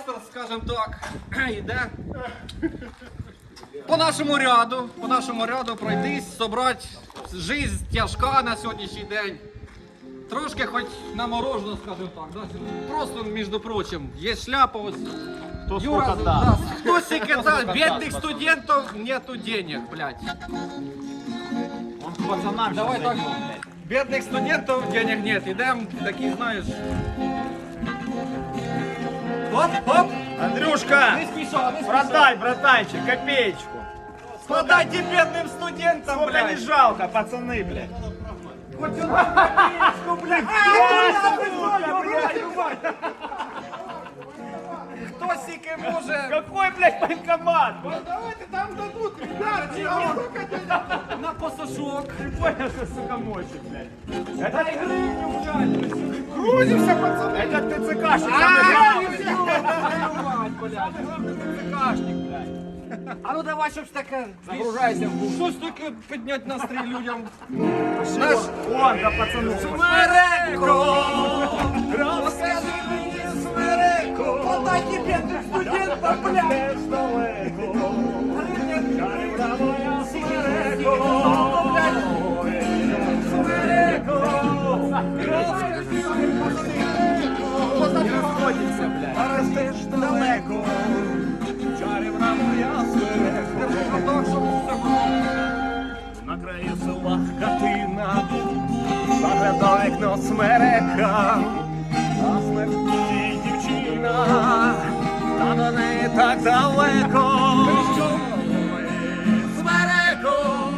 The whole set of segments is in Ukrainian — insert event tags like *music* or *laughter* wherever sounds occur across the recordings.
оркестр, скажімо так, *clears throat* йде по нашому ряду, по нашому ряду пройтись, собрати. Жизнь тяжка на сьогоднішній день. Трошки хоч наморожено, скажімо так. Да? Просто, між прочим, є шляпа ось. Хто Юра, сколько да, даст. хто скільки дасть, бідних студентів нету денег, блядь. Он к пацанам Давай щас так. зайдет, блядь. Бедных студентов денег нет. Идем, такие, знаешь. Оп, оп. Андрюшка, Не спеша, не спеша. продай, братанчик, копеечку. Складайте бедным студентам, Сколько не блядь. жалко, пацаны, блядь. Хоть одну копеечку, блядь. Кто сики може? Какой, блядь, банкомат? Давайте там дадут, ребята. На посошок. Ты понял, что, сука, мочит, блядь? Это не гривню, блядь. Грузимся, пацаны. Это ТЦКшник, А, самый главный. блядь. Самый главный ТЦКшник, блядь. А ну давай, щоб ж таке. Загружайся в бус. Щось таке підняти настрій людям. Наш Вон, да, пацаны. Смереко! Розкажи мені, Смереко! Подай бідним студентам, блядь! Вікно смерека, а смерті дівчина, та до неї так далеко. Смереко,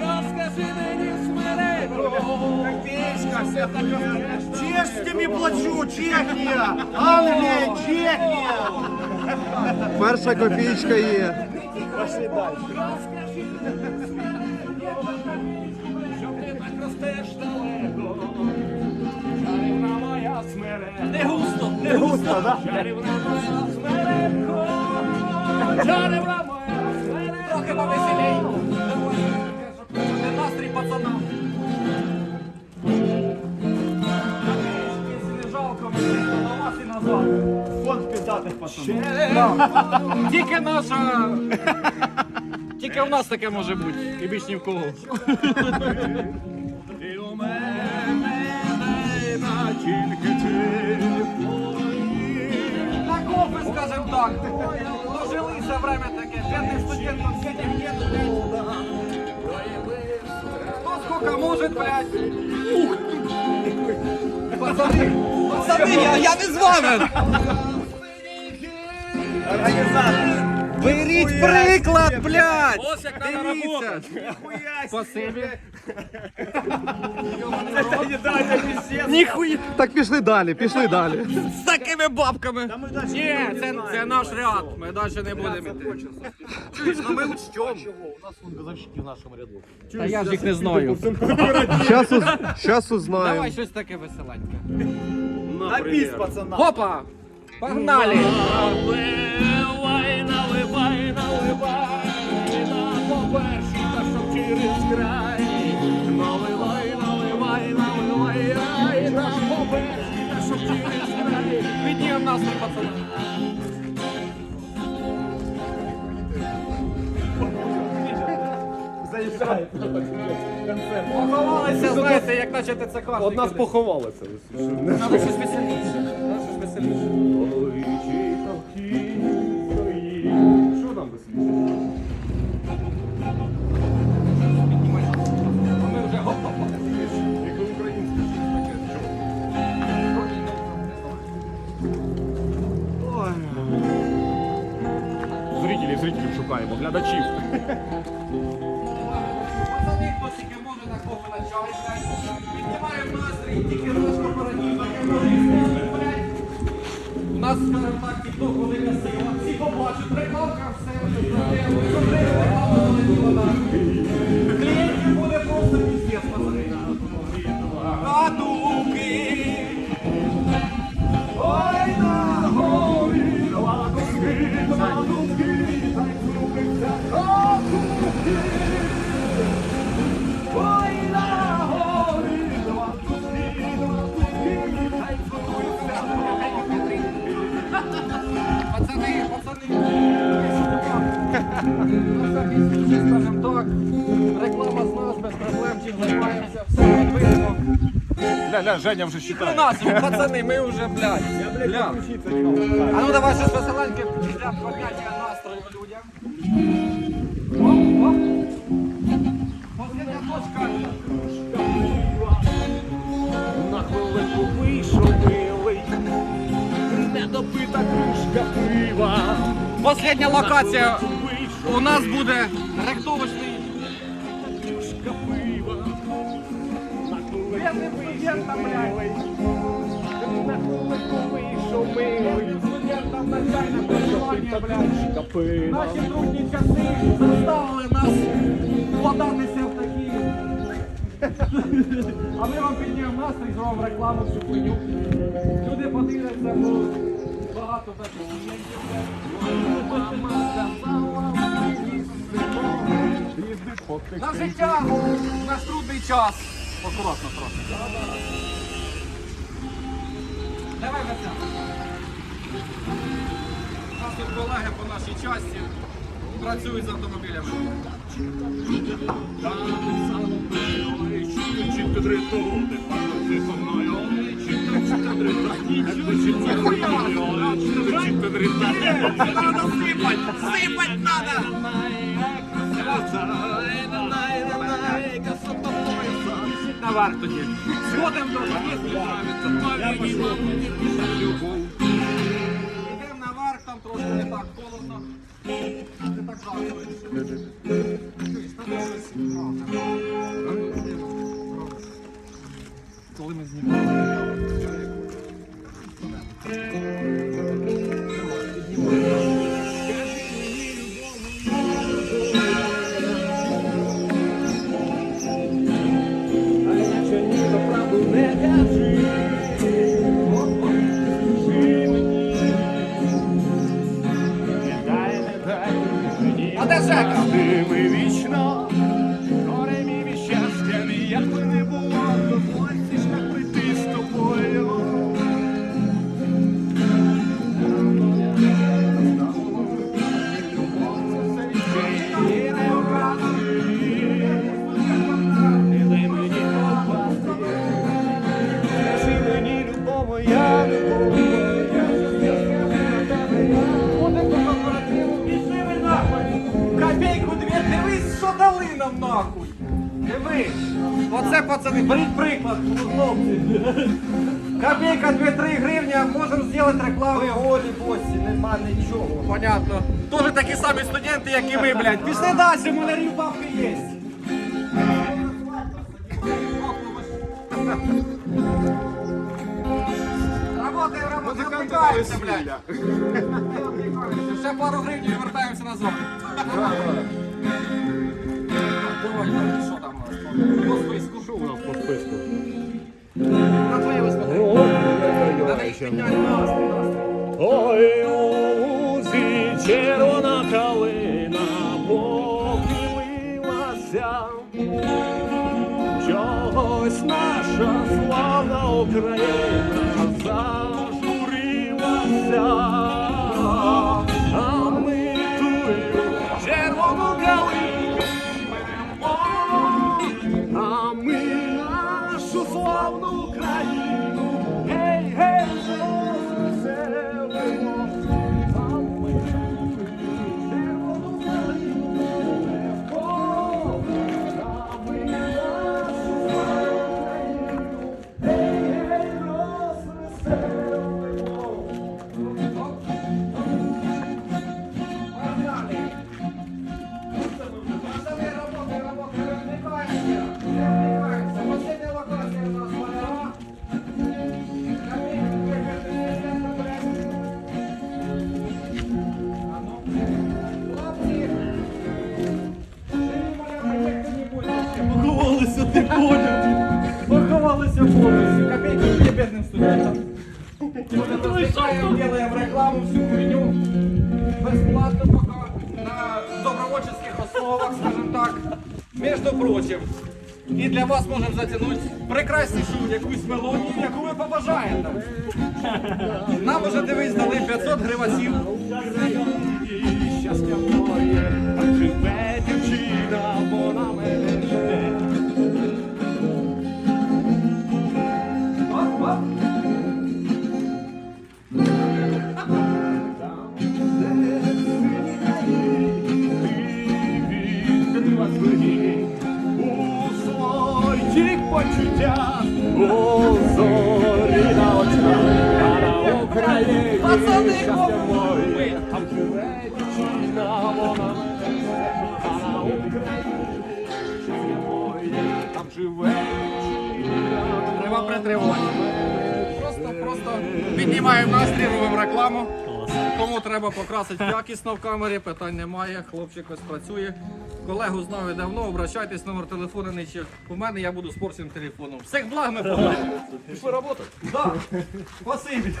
розкажи мені смереко. Пічка така. Чешськими плачу, Чехія, Англія, Чехія. Перша копійка є. Пошли далі. Що ти так ростеш далеко? Чарівна моя смерека. Не густо, не густо, да? Чарівна моя смереко. Чарівна моя смереко. Трохи повеселей. Не настрій пацанам. Фонд піздатих пацанів. Тільки наша. Тільки в нас таке може бути. І більш ні в кого. скажем так. Дожилися время таке. Бедных студентов сидим нет, блядь. Кто сколько может, блядь. Ух ты. Пацаны, пацаны, я, я не з вами. Організатор. Беріть приклад, блядь. Ось як треба Дивіться. Спасибі. Це. Ніхуя. Так пішли далі, пішли далі. З такими бабками. Та ми далі Ні, це, це наш ряд. Ми далі не будемо йти. Чуєш, ну ми учтем. У нас вон газовщики в нашому ряду. Та я ж їх не знаю. *laughs* Щас, уз... Щас узнаємо. Давай щось таке веселеньке. На біс, пацана. Опа! Погнали! Наливай, наливай, на поперші та щоб через край. Наливай, наливай, наливай, ай, на поперші та щоб через край. Піднімемо настрій, пацани. Концерт. Поховалися, знаєте, як наче ТЦК. От нас поховалися. Треба щось веселіше. Треба щось веселіше. Зрителів глядачів. Тільки може на кофе на чай. Піднімаємо. У нас, скажімо так, тікток велика сила. Всі побачать, рекламка, все, все зробили. Зробили рекламу, полетіла нахуй. Клієнтів буде просто піздець. Займаємося, все. Ля, ля, Женя вже считає. нас, пацани, ми вже, блядь, блядь. А ну давай щось веселеньке для підняття настрою людям. Оп, оп. Последня точка. На хвилинку вийшов милий, недопита кружка пива. Последня локація у нас буде ректовочний. Хвилинку вийшов милий. На хвилинку вийшов милий. Студентам навчальне проживання, блядь. Наші трудні часи заставили нас вкладатися в такі. А ми вам піднімемо настрій, зробимо рекламу всю хуйню. Люди подивляться, бо багато таких клієнтів. На життя, наш трудний час. Акуратно трохи. Давай, нас тут колеги по нашій часті працюють з автомобілями. Надо сипать! Сипать надо! Наверх ні. Сходимо до Йдемо наверх, там трошки не так холодно. Не так жарко. Пацани, беріть приклад, хлопці. Копійка 2-3 гривня, можемо зробити рекламу. Ви голі босі, нема нічого. Понятно. Тоже такі самі студенти, як і ми, блядь. Пішли далі, у мене рівбавки є. Работаємо, работаємо, блядь. Ще пару гривень і вертаємося назад. Давай, що там? На твоє настрій. Ой, у червона калина похилилася. Чогось наша славна Україна зажурилася. Втыкаем, делаем рекламу, всю хуйню. Бесплатно пока на добровольческих основах, скажем так. Между прочим. І для вас можемо затягнути прекраснішу якусь мелодію, яку ви побажаєте. Нам уже дивись дали 500 гривасів. У зорі на очах, а на Україні щастя моє, там живе дівчина, вона а на Україні щастя моє, там живе дівчина. Треба притримувати. Просто, просто піднімаємо настрій, робимо рекламу. Кому треба покрасити якісно в камері, питань немає. Хлопчик ось працює колегу знаю давно, обращайтесь, номер телефона нижче. У мене я буду з порцем телефоном. Всіх благ ми побачимо. Пішли роботи? Так. Спасибі.